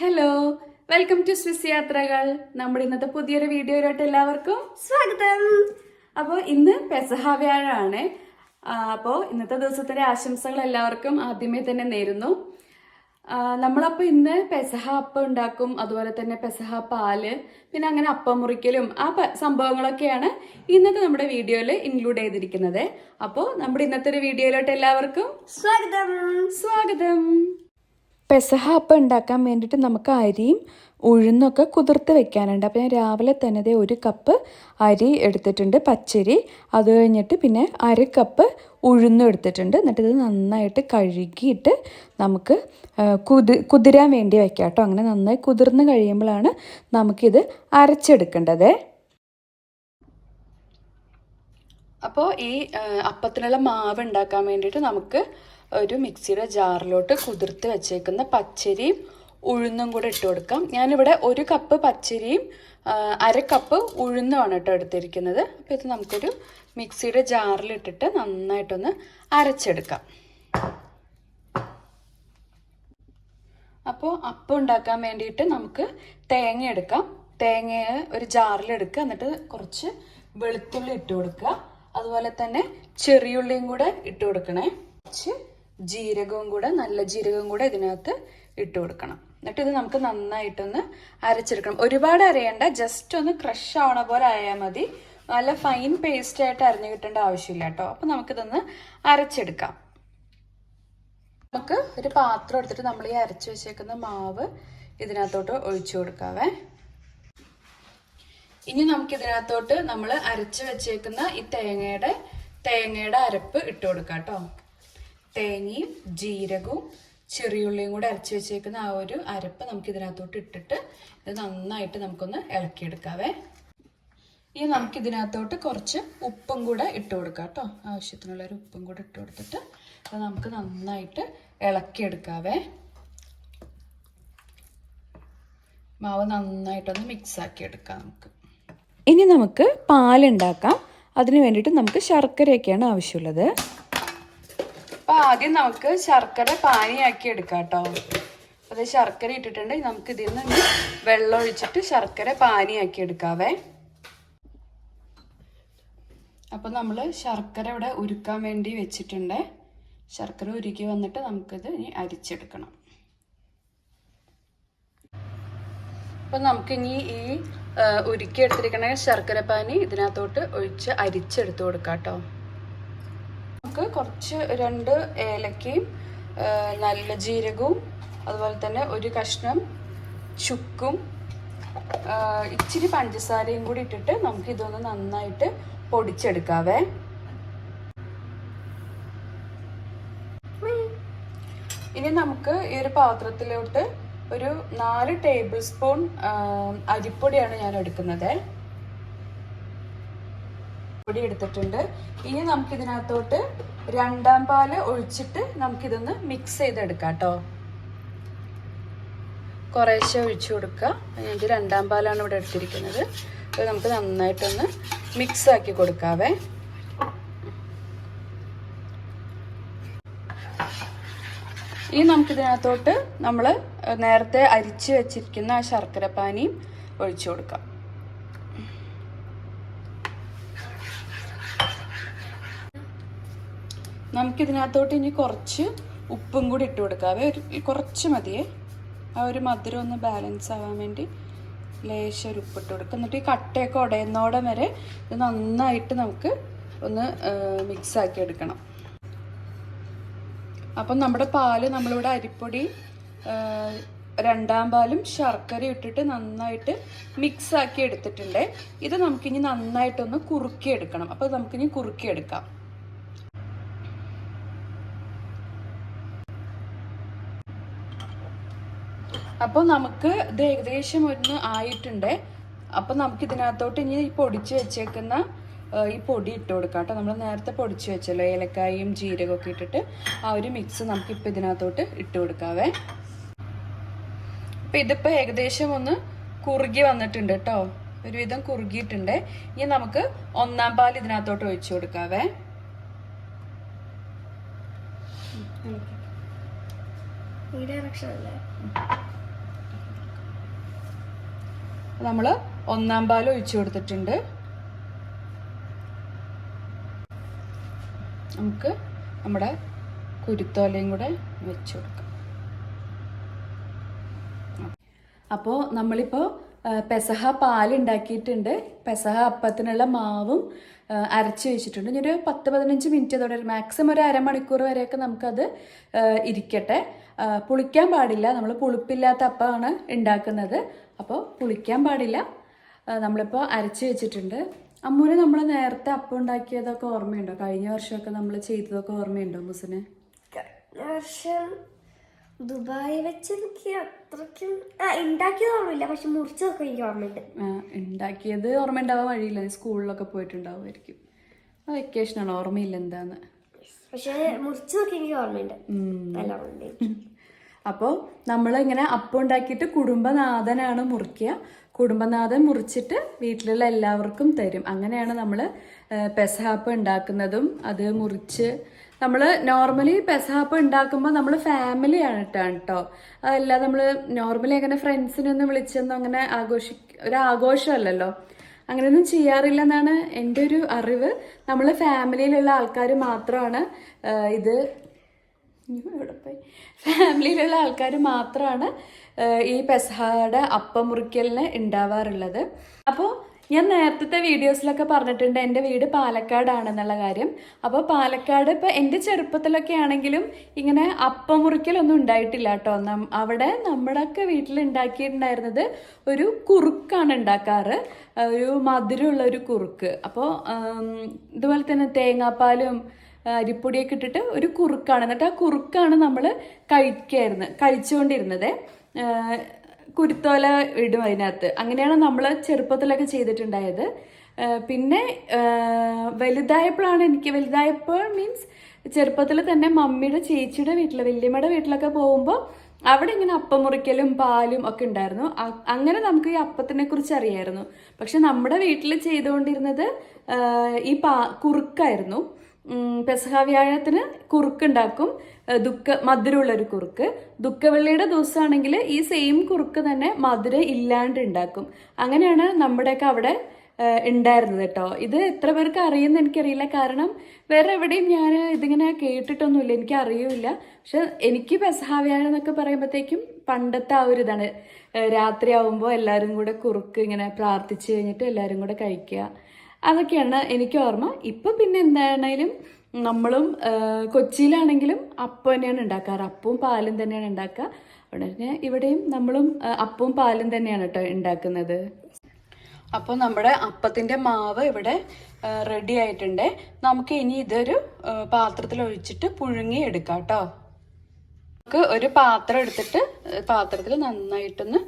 Hello welcome to Swiss യാത്രകൾ നമ്മുടെ ഇന്നത്തെ പുതിയൊരു വീഡിയോയിലോട്ട് എല്ലാവർക്കും സ്വാഗതം. അപ്പോൾ ഇന്ന് പെസഹ വ്യാഴമാണ് അപ്പോൾ ഇന്നത്തെ ദിവസത്തിന്റെ ആശംസകൾ എല്ലാവർക്കും ആദ്യമേ തന്നെ നേരുന്നു. നമ്മളപ്പോൾ ഇന്ന് പെസഹ അപ്പം ഉണ്ടാക്കും അതുപോലെ തന്നെ പെസഹ പാൽ പിന്നെ അങ്ങനെ അപ്പം മുറിക്കലും ആ സംഭവങ്ങളൊക്കെയാണ് ഇന്നത്തെ നമ്മുടെ വീഡിയോയിൽ ഇൻക്ലൂഡ് ചെയ്തിരിക്കുന്നത്. അപ്പോൾ നമ്മുടെ ഇന്നത്തെ ഒരു വീഡിയോയിലോട്ട് എല്ലാവർക്കും സ്വാഗതം. സ്വാഗതം. പെസഹ അപ്പം ഉണ്ടാക്കാൻ വേണ്ടിയിട്ട് നമുക്ക് അരിയും ഉഴുന്നൊക്കെ കുതിർത്ത് വെക്കാനുണ്ട്. അപ്പോൾ ഞാൻ രാവിലെ തന്നെ ഒരു കപ്പ് അരി എടുത്തിട്ടുണ്ട് പച്ചരി. അത് കഴിഞ്ഞിട്ട് പിന്നെ അര കപ്പ് ഉഴുന്നും എടുത്തിട്ടുണ്ട്. എന്നിട്ട് ഇത് നന്നായിട്ട് കഴുകിയിട്ട് നമുക്ക് കുതി കുതിരാൻ വേണ്ടി വെക്കാം കേട്ടോ. അങ്ങനെ നന്നായി കുതിർന്ന് കഴിയുമ്പോഴാണ് നമുക്കിത് അരച്ചെടുക്കേണ്ടത്. അപ്പോൾ ഈ അപ്പത്തിനുള്ള മാവ് ഉണ്ടാക്കാൻ വേണ്ടിയിട്ട് നമുക്ക് ഒരു മിക്സിയുടെ ജാറിലോട്ട് കുതിർത്ത് വെച്ചേക്കുന്ന പച്ചരിയും ഉഴുന്നും കൂടെ ഇട്ട് കൊടുക്കാം. ഞാനിവിടെ ഒരു കപ്പ് പച്ചരിയും അര കപ്പ് ഉഴുന്നുമാണ് കേട്ടോ എടുത്തിരിക്കുന്നത്. അപ്പോൾ ഇത് നമുക്കൊരു മിക്സിയുടെ ജാറിലിട്ടിട്ട് നന്നായിട്ടൊന്ന് അരച്ചെടുക്കാം. അപ്പോൾ അപ്പം ഉണ്ടാക്കാൻ വേണ്ടിയിട്ട് നമുക്ക് തേങ്ങ എടുക്കാം. തേങ്ങ ഒരു ജാറിലെടുക്കുക. എന്നിട്ട് കുറച്ച് വെളുത്തുള്ളി ഇട്ട് കൊടുക്കുക. അതുപോലെ തന്നെ ചെറിയുള്ളിയും കൂടെ ഇട്ട് കൊടുക്കണേ. കുറച്ച് ജീരകവും കൂടെ നല്ല ജീരകവും കൂടെ ഇതിനകത്ത് ഇട്ട് കൊടുക്കണം. എന്നിട്ട് ഇത് നമുക്ക് നന്നായിട്ടൊന്ന് അരച്ചെടുക്കണം. ഒരുപാട് അരയണ്ട ജസ്റ്റ് ഒന്ന് ക്രഷ് ആവണ പോലെ ആയാൽ മതി. നല്ല ഫൈൻ പേസ്റ്റ് ആയിട്ട് അരഞ്ഞു കിട്ടേണ്ട ആവശ്യമില്ല കേട്ടോ. അപ്പം നമുക്കിതൊന്ന് അരച്ചെടുക്കാം. നമുക്ക് ഒരു പാത്രം എടുത്തിട്ട് നമ്മൾ ഈ അരച്ച് വെച്ചേക്കുന്ന മാവ് ഇതിനകത്തോട്ട് ഒഴിച്ചു കൊടുക്കാവേ. ഇനി നമുക്ക് ഇതിനകത്തോട്ട് നമ്മൾ അരച്ച് വെച്ചേക്കുന്ന ഈ തേങ്ങയുടെ തേങ്ങയുടെ അരപ്പ് ഇട്ട് കൊടുക്കാം കേട്ടോ. തേങ്ങയും ജീരകവും ചെറിയുള്ളിയും കൂടെ അരച്ച് വെച്ചേക്കുന്ന ആ ഒരു അരപ്പ് നമുക്ക് ഇതിനകത്തോട്ട് ഇട്ടിട്ട് ഇത് നന്നായിട്ട് നമുക്കൊന്ന് ഇളക്കിയെടുക്കാവേ. ഇനി നമുക്ക് ഇതിനകത്തോട്ട് കുറച്ച് ഉപ്പും കൂടെ ഇട്ട് കൊടുക്കാം കേട്ടോ. ആവശ്യത്തിനുള്ള ഒരു ഉപ്പും കൂടെ ഇട്ട് കൊടുത്തിട്ട് അത് നമുക്ക് നന്നായിട്ട് ഇളക്കിയെടുക്കാവേ. മാവ് നന്നായിട്ടൊന്ന് മിക്സ് ആക്കി എടുക്കാം നമുക്ക്. ഇനി നമുക്ക് പാലുണ്ടാക്കാം. അതിന് വേണ്ടിയിട്ട് നമുക്ക് ശർക്കരയൊക്കെയാണ് ആവശ്യമുള്ളത്. അപ്പോൾ ആദ്യം നമുക്ക് ശർക്കര പാനിയാക്കി എടുക്കാം കേട്ടോ അത് ശർക്കര ഇട്ടിട്ടുണ്ട്. നമുക്ക് ഇതിൽ നിന്ന് വെള്ളം ഒഴിച്ചിട്ട് ശർക്കര പാനിയാക്കി എടുക്കാവേ. അപ്പോൾ നമ്മൾ ശർക്കര ഇവിടെ ഉരുക്കാൻ വേണ്ടി വെച്ചിട്ടുണ്ട്. ശർക്കര ഉരുക്കി വന്നിട്ട് നമുക്കിത് ഇനി അരിച്ചെടുക്കണം. അപ്പം നമുക്കിനി ഈ ഉരുക്കി എടുത്തിരിക്കണ ശർക്കര പാനി ഇതിനകത്തോട്ട് ഒഴിച്ച് അരിച്ചെടുത്ത് കൊടുക്കാം കേട്ടോ നമുക്ക് കുറച്ച് രണ്ട് ഏലക്കയും നല്ല ജീരകവും അതുപോലെ തന്നെ ഒരു കഷ്ണം ചുക്കും ഇച്ചിരി പഞ്ചസാരയും കൂടി ഇട്ടിട്ട് നമുക്ക് ഇതൊന്ന് നന്നായിട്ട് പൊടിച്ചെടുക്കാവേ. ഇനി നമുക്ക് ഈ ഒരു പാത്രത്തിലോട്ട് ഒരു നാല് ടേബിൾ സ്പൂൺ അരിപ്പൊടിയാണ് ഞാൻ എടുക്കുന്നത്. പൊടി എടുത്തിട്ടുണ്ട്. ഇനി നമുക്ക് ഇതിനകത്തോട്ട് രണ്ടാം പാൽ ഒഴിച്ചിട്ട് നമുക്കിതൊന്ന് മിക്സ് ചെയ്തെടുക്കാം കേട്ടോ കുറേശ്ശെ ഒഴിച്ചു കൊടുക്കുക. എനിക്ക് രണ്ടാം പാലാണ് ഇവിടെ എടുത്തിരിക്കുന്നത്. അപ്പോൾ നമുക്ക് നന്നായിട്ടൊന്ന് മിക്സ് ആക്കി കൊടുക്കാവേ. ഇനി നമുക്കിതിനകത്തോട്ട് നമ്മൾ നേരത്തെ അരിച്ച് വെച്ചിരിക്കുന്ന ആ ശർക്കര പാനിയും ഒഴിച്ചു കൊടുക്കാം. നമുക്കിതിനകത്തോട്ട് ഇനി കുറച്ച് ഉപ്പും കൂടി ഇട്ട് കൊടുക്കാവേ ഒരു കുറച്ച് മതിയേ. ആ ഒരു മധുരം ഒന്ന് ബാലൻസ് ആവാൻ വേണ്ടി ലേശം ഒരു ഉപ്പിട്ട് കൊടുക്കുക എന്നിട്ട് ഈ കട്ടയൊക്കെ ഉടയുന്നോടം വരെ ഇത് നന്നായിട്ട് നമുക്ക് ഒന്ന് മിക്സ് ആക്കി എടുക്കണം. അപ്പം നമ്മുടെ പാൽ നമ്മളിവിടെ അരിപ്പൊടി രണ്ടാം പാലും ശർക്കര ഇട്ടിട്ട് നന്നായിട്ട് മിക്സ് ആക്കി എടുത്തിട്ടുണ്ട്. ഇത് നമുക്കിനി നന്നായിട്ടൊന്ന് കുറുക്കി എടുക്കണം അപ്പോൾ നമുക്കിനി കുറുക്കി അപ്പോൾ നമുക്ക് ഇത് ഏകദേശം ഒന്ന് ആയിട്ടുണ്ട്. അപ്പോൾ നമുക്ക് ഇതിനകത്തോട്ട് ഇനി ഈ പൊടിച്ച് വെച്ചേക്കുന്ന ഈ പൊടി ഇട്ട് കൊടുക്കാം കേട്ടോ. നമ്മൾ നേരത്തെ പൊടിച്ച് വെച്ചല്ലോ ഏലക്കായും ജീരകമൊക്കെ ഇട്ടിട്ട് ആ ഒരു മിക്സ് നമുക്കിപ്പോൾ ഇതിനകത്തോട്ട് ഇട്ട് കൊടുക്കാവേ. അപ്പം ഇതിപ്പോൾ ഏകദേശം ഒന്ന് കുറുകി വന്നിട്ടുണ്ട് കേട്ടോ. ഒരുവിധം കുറുകിയിട്ടുണ്ട്. ഇനി നമുക്ക് ഒന്നാം പാൽ ഇതിനകത്തോട്ട് ഒഴിച്ച് കൊടുക്കാവേ. ഈ ഡയറക്ഷൻ അല്ലേ? നമ്മൾ ഒന്നാം പാൽ ഒഴിച്ചു കൊടുത്തിട്ടുണ്ട്. നമുക്ക് നമ്മുടെ കുരുത്തോലയും കൂടെ വെച്ച് കൊടുക്കാം. അപ്പോൾ നമ്മളിപ്പോൾ പെസഹ പാൽ ഉണ്ടാക്കിയിട്ടുണ്ട്. പെസഹ അപ്പത്തിനുള്ള മാവും അരച്ച് വെച്ചിട്ടുണ്ട്. ഒരു പത്ത് പതിനഞ്ച് മിനിറ്റ് അതോടെ മാക്സിമം ഒരു അരമണിക്കൂർ വരെയൊക്കെ നമുക്കത് ഇരിക്കട്ടെ. പുളിക്കാൻ പാടില്ല. നമ്മൾ പുളിപ്പില്ലാത്ത അപ്പമാണ് ഉണ്ടാക്കുന്നത് അപ്പോൾ പുളിക്കാൻ പാടില്ല. നമ്മളിപ്പോൾ അരച്ച് വെച്ചിട്ടുണ്ട്. അമ്മൂന് നമ്മൾ നേരത്തെ അപ്പം ഉണ്ടാക്കിയതൊക്കെ ഓർമ്മയുണ്ടോ? കഴിഞ്ഞ വർഷമൊക്കെ നമ്മൾ ചെയ്തതൊക്കെ ഓർമ്മയുണ്ടോ മുസിന് കഴിഞ്ഞ വർഷം ദുബായി വെച്ച് എനിക്ക് അത്രയ്ക്കും ഉണ്ടാക്കിയത് ഓർമ്മയില്ല. പക്ഷെ മുറിച്ചതൊക്കെ എനിക്ക് ഓർമ്മയുണ്ട്. ഉണ്ടാക്കിയത് ഓർമ്മ ഉണ്ടാവാൻ വഴിയില്ല. സ്കൂളിലൊക്കെ പോയിട്ടുണ്ടാവുമായിരിക്കും. വെക്കേഷനാണ് ഓർമ്മയില്ല എന്താന്ന്. പക്ഷെ മുറിച്ചതൊക്കെ എനിക്ക് ഓർമ്മയുണ്ട്. നല്ല ഓർമ്മയുണ്ട് അപ്പോൾ നമ്മൾ ഇങ്ങനെ അപ്പം ഉണ്ടാക്കിയിട്ട് കുടുംബനാഥനാണ് മുറിക്കുക. കുടുംബനാഥൻ മുറിച്ചിട്ട് വീട്ടിലുള്ള എല്ലാവർക്കും തരും. അങ്ങനെയാണ് നമ്മൾ പെസഹാപ്പ് ഉണ്ടാക്കുന്നതും അത് മുറിച്ച് നമ്മൾ നോർമലി പെസഹാപ്പ് ഉണ്ടാക്കുമ്പോൾ നമ്മൾ ഫാമിലിയാണ് ഇട്ടാണ് കേട്ടോ അതല്ല നമ്മൾ നോർമലി അങ്ങനെ ഫ്രണ്ട്സിനൊന്നും വിളിച്ചൊന്നും അങ്ങനെ ആഘോഷി ഒരു ആഘോഷമല്ലല്ലോ അങ്ങനെയൊന്നും ചെയ്യാറില്ല എന്നാണ് എന്റെ ഒരു അറിവ്. നമ്മൾ ഫാമിലിയിലുള്ള ആൾക്കാർ മാത്രമാണ് ഇത് ഇയ്യോ, എവിടെ പോയി ഫാമിലിയിലുള്ള ആൾക്കാർ മാത്രമാണ് ഈ പെസഹയുടെ അപ്പം മുറിക്കലിന് ഉണ്ടാവാറുള്ളത് അപ്പോൾ ഞാൻ നേരത്തെ വീഡിയോസിലൊക്കെ പറഞ്ഞിട്ടുണ്ട് എന്റെ വീട് പാലക്കാടാണെന്നുള്ള കാര്യം. അപ്പോൾ പാലക്കാട് ഇപ്പോൾ എന്റെ ചെറുപ്പത്തിലൊക്കെ ആണെങ്കിലും ഇങ്ങനെ അപ്പം മുറിക്കലൊന്നും ഉണ്ടായിട്ടില്ല കേട്ടോ. അവിടെ നമ്മുടെയൊക്കെ വീട്ടിൽ ഉണ്ടാക്കിയിട്ടുണ്ടായിരുന്നത് ഒരു കുറുക്കാണ് ഉണ്ടാക്കാറ്. ഒരു മധുരമുള്ള ഒരു കുറുക്ക്. അപ്പോൾ ഇതുപോലെ തന്നെ തേങ്ങാപ്പാലും അരിപ്പൊടിയൊക്കെ ഇട്ടിട്ട് ഒരു കുറുക്കാണ്. എന്നിട്ട് ആ കുറുക്കാണ് നമ്മൾ കഴിക്കായിരുന്നു കഴിച്ചുകൊണ്ടിരുന്നത്. കുരുത്തോല ഇടും അതിനകത്ത്. അങ്ങനെയാണ് നമ്മൾ ചെറുപ്പത്തിലൊക്കെ ചെയ്തിട്ടുണ്ടായത്. പിന്നെ വലുതായപ്പോഴാണ് എനിക്ക് വലുതായപ്പോൾ മീൻസ് ചെറുപ്പത്തിൽ തന്നെ മമ്മിയുടെ ചേച്ചിയുടെ വീട്ടിൽ വല്യമ്മയുടെ വീട്ടിലൊക്കെ പോകുമ്പോൾ അവിടെ ഇങ്ങനെ അപ്പം മുറിക്കലും പാലും ഒക്കെ ഉണ്ടായിരുന്നു. അങ്ങനെ നമുക്ക് ഈ അപ്പത്തിനെ കുറിച്ച് അറിയായിരുന്നു. പക്ഷെ നമ്മുടെ വീട്ടിൽ ചെയ്തുകൊണ്ടിരുന്നത് ഈ പാ കുറുക്കായിരുന്നു. പെസഹ വ്യാഴത്തിന് കുറുക്കുണ്ടാക്കും. ദുഃഖ മധുരമുള്ള ഒരു കുറുക്ക്. ദുഃഖവെള്ളിയുടെ ദിവസമാണെങ്കിൽ ഈ സെയിം കുറുക്ക് തന്നെ മധുരം ഇല്ലാണ്ട് ഉണ്ടാക്കും. അങ്ങനെയാണ് നമ്മുടെയൊക്കെ അവിടെ ഉണ്ടായിരുന്നത് കേട്ടോ. ഇത് എത്ര പേർക്ക് അറിയുമെന്ന് എനിക്കറിയില്ല. കാരണം വേറെ എവിടെയും ഞാൻ ഇതിങ്ങനെ കേട്ടിട്ടൊന്നുമില്ല. എനിക്ക് അറിയില്ല. പക്ഷെ എനിക്ക് പെസഹാവ്യാഴം എന്നൊക്കെ പറയുമ്പോഴത്തേക്കും പണ്ടത്തെ ആ ഒരു ഇതാണ്. രാത്രി രാത്രിയാവുമ്പോൾ എല്ലാവരും കൂടെ കുറുക്ക് ഇങ്ങനെ പ്രാർത്ഥിച്ച് കഴിഞ്ഞിട്ട് എല്ലാവരും കൂടെ കഴിക്കുക. അതൊക്കെയാണ് എനിക്ക് ഓർമ്മ. ഇപ്പം പിന്നെ എന്താണേലും നമ്മളും കൊച്ചിയിലാണെങ്കിലും അപ്പം തന്നെയാണ് ഉണ്ടാക്കാറ്. അപ്പവും പാലും തന്നെയാണ് ഉണ്ടാക്കുക. തന്നെ ഇവിടെയും നമ്മളും അപ്പവും പാലും തന്നെയാണ് കേട്ടോ ഉണ്ടാക്കുന്നത്. അപ്പോൾ നമ്മുടെ അപ്പത്തിന്റെ മാവ് ഇവിടെ റെഡി ആയിട്ടുണ്ട്. നമുക്ക് ഇനി ഇതൊരു പാത്രത്തിൽ ഒഴിച്ചിട്ട് പുഴുങ്ങി എടുക്കാം കേട്ടോ. നമുക്ക് ഒരു പാത്രം എടുത്തിട്ട് പാത്രത്തിൽ നന്നായിട്ടൊന്ന്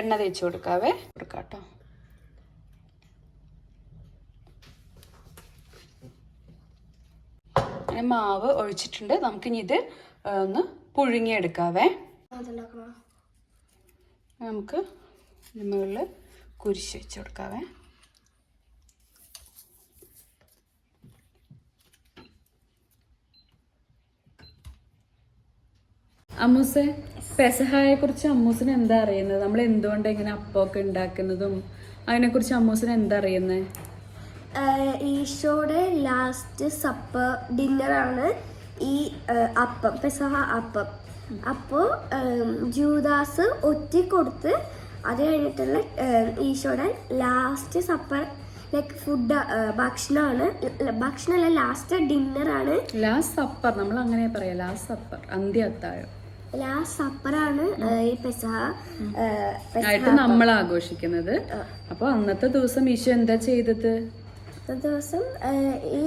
എണ്ണ തേച്ച് കൊടുക്കാവേ. കൊടുക്കാം കേട്ടോ. മാവ് ഒഴിച്ചിട്ടുണ്ട്. നമുക്കിനി ഇത് ഒന്ന് പുഴുങ്ങിയെടുക്കാവേ. നമുക്ക് മുകളിൽ കുരിശ് വെച്ച് കൊടുക്കാവേ. അമ്മൂസെ പെസഹായെ കുറിച്ച് അമ്മൂസിന് എന്താ അറിയുന്നത്? നമ്മൾ എന്തുകൊണ്ട് ഇങ്ങനെ അപ്പമൊക്കെ ഉണ്ടാക്കുന്നതും? അതിനെക്കുറിച്ച് അമ്മൂസിന് എന്താ അറിയുന്നത് ഈശോയുടെ ലാസ്റ്റ് സപ്പ് ഡിന്നറാണ് ഈ അപ്പം പെസഹ അപ്പം. അപ്പോൾ ജൂദാസ് ഒറ്റിക്കൊടുത്ത് അത് കഴിഞ്ഞിട്ടുള്ള ഈശോയുടെ ലാസ്റ്റ് സപ്പർ ലൈക്ക് ഫുഡ് ഭക്ഷണമാണ്. ഭക്ഷണമല്ല ലാസ്റ്റ് ഡിന്നറാണ് ലാസ്റ്റ് സപ്പർ നമ്മൾ അങ്ങനെ പറയാം ലാസ്റ്റ് സപ്പർ അന്ത്യ അത്താഴം ലാസ്റ്റ് സപ്പറാണ് ഈ പെസഹ ആയിട്ട് നമ്മൾ ആഘോഷിക്കുന്നത്. അപ്പോൾ അന്നത്തെ ദിവസം ഈശോ എന്താ ചെയ്തത്? അന്നത്തെ ദിവസം ഈ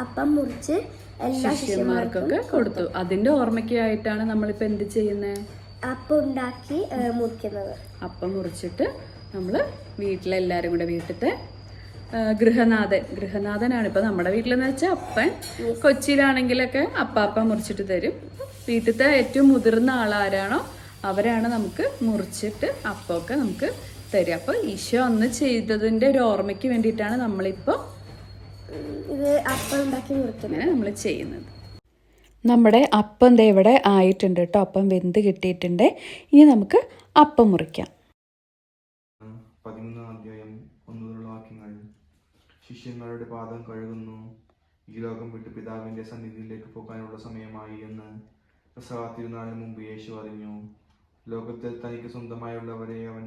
അപ്പം മുറിച്ച് എല്ലാ ശിഷ്യന്മാർക്കും ശിഷ്യന്മാർക്കൊക്കെ കൊടുത്തു. അതിന്റെ ഓർമ്മയ്ക്കായിട്ടാണ് നമ്മളിപ്പോ എന്ത് ചെയ്യുന്നത് അപ്പം ഉണ്ടാക്കി മുറിക്കുന്നത്. അപ്പം മുറിച്ചിട്ട് നമ്മൾ വീട്ടിലെല്ലാരും കൂടെ വീട്ടിലത്തെ ആ, ഗൃഹനാഥൻ. ഗൃഹനാഥനാണ് ഇപ്പൊ നമ്മുടെ വീട്ടിലെന്ന് വെച്ചാൽ അപ്പൻ. കൊച്ചിയിലാണെങ്കിലൊക്കെ അപ്പാപ്പ മുറിച്ചിട്ട് തരും. വീട്ടിലത്തെ ഏറ്റവും മുതിർന്ന ആളാരാണോ അവരാണ് നമുക്ക് മുറിച്ചിട്ട് അപ്പമൊക്കെ നമുക്ക് തരും അപ്പോൾ ഈശോ അന്ന് ചെയ്തതിന്റെ ഒരു ഓർമ്മയ്ക്ക് വേണ്ടിയിട്ടാണ് നമ്മളിപ്പോൾ ഉം, ഇത് അപ്പം ഉണ്ടാക്കി മുറിക്കുന്നത് നമ്മൾ ചെയ്യുന്നത്. നമ്മുടെ അപ്പം ദേ ഇവിടെ ആയിട്ടുണ്ട് കേട്ടോ അപ്പം വെന്ത് കിട്ടിയിട്ടുണ്ട്. ഇനി നമുക്ക് അപ്പം മുറിക്കാം. പതിമൂന്നാം അധ്യായം വാക്യങ്ങൾ. ശിഷ്യന്മാരുടെ പാദം കഴുകുന്നു. ഈ ലോകം വിട്ട് പിതാവിന്റെ സന്നിധിയിലേക്ക് പോകാനുള്ള സമയമായി എന്ന് പ്രസവാത്തിരുന്നാളിന് തിരുനാളിന് മുമ്പ് യേശു അറിഞ്ഞു. ലോകത്തിൽ തനിക്ക് സ്വന്തമായുള്ളവരെ അവൻ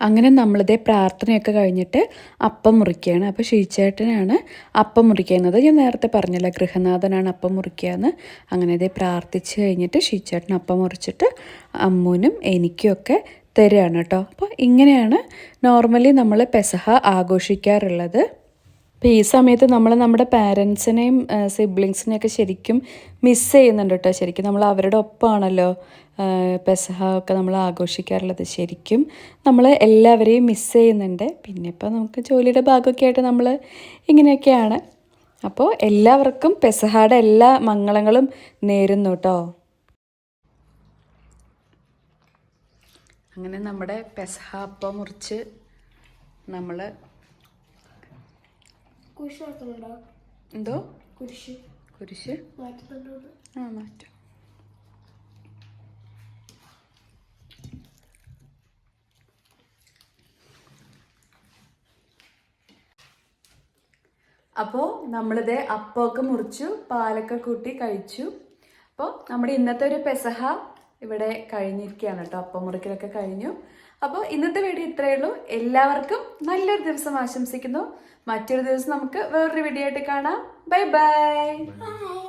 അങ്ങനെ നമ്മളിതേ പ്രാർത്ഥനയൊക്കെ കഴിഞ്ഞിട്ട് അപ്പം മുറിക്കുകയാണ്. അപ്പോൾ ഷീച്ചേട്ടനാണ് അപ്പം മുറിക്കുന്നത്. ഞാൻ നേരത്തെ പറഞ്ഞല്ലോ ഗൃഹനാഥനാണ് അപ്പം മുറിക്കുകയെന്ന്. അങ്ങനെ ഇതേ പ്രാർത്ഥിച്ച് കഴിഞ്ഞിട്ട് ഷീച്ചേട്ടൻ അപ്പം മുറിച്ചിട്ട് അമ്മൂനും എനിക്കുമൊക്കെ തരികയാണ് കേട്ടോ. അപ്പോൾ ഇങ്ങനെയാണ് നോർമലി നമ്മൾ പെസഹ ആഘോഷിക്കാറുള്ളത്. അപ്പോൾ ഈ സമയത്ത് നമ്മൾ നമ്മുടെ പാരൻസിനെയും സിബ്ലിങ്സിനെയൊക്കെ ശരിക്കും മിസ് ചെയ്യുന്നുണ്ട് കേട്ടോ. ശരിക്കും നമ്മൾ അവരുടെ ഒപ്പമാണല്ലോ പെസഹ ഒക്കെ നമ്മൾ ആഘോഷിക്കാറുള്ളത്. ശരിക്കും നമ്മൾ എല്ലാവരെയും മിസ് ചെയ്യുന്നുണ്ട്. പിന്നെ ഇപ്പോൾ നമുക്ക് ജോലിയുടെ ഭാഗമൊക്കെ ആയിട്ട് നമ്മൾ ഇങ്ങനെയൊക്കെയാണ്. അപ്പോൾ എല്ലാവർക്കും പെസഹയുടെ എല്ലാ മംഗളങ്ങളും നേരുന്നു കേട്ടോ. അങ്ങനെ നമ്മുടെ പെസഹ അപ്പം മുറിച്ച് നമ്മൾ കുരിശ് നടത്തുന്നുണ്ടോ? എന്തോ? കുരിശ്. കുരിശ്? ആ മാറ്റാം. അപ്പോൾ നമ്മളിത് അപ്പമൊക്കെ മുറിച്ചു പാലൊക്കെ കൂട്ടി കഴിച്ചു. അപ്പോൾ നമ്മുടെ ഇന്നത്തെ ഒരു പെസഹ ഇവിടെ കഴിഞ്ഞിരിക്കുകയാണ് കേട്ടോ. അപ്പം മുറിക്കലൊക്കെ കഴിഞ്ഞു. അപ്പോൾ ഇന്നത്തെ വീഡിയോ ഇത്രയേ ഉള്ളൂ. എല്ലാവർക്കും നല്ലൊരു ദിവസം ആശംസിക്കുന്നു. മറ്റൊരു ദിവസം നമുക്ക് വേറൊരു വീഡിയോ ആയിട്ട് കാണാം. Bye bye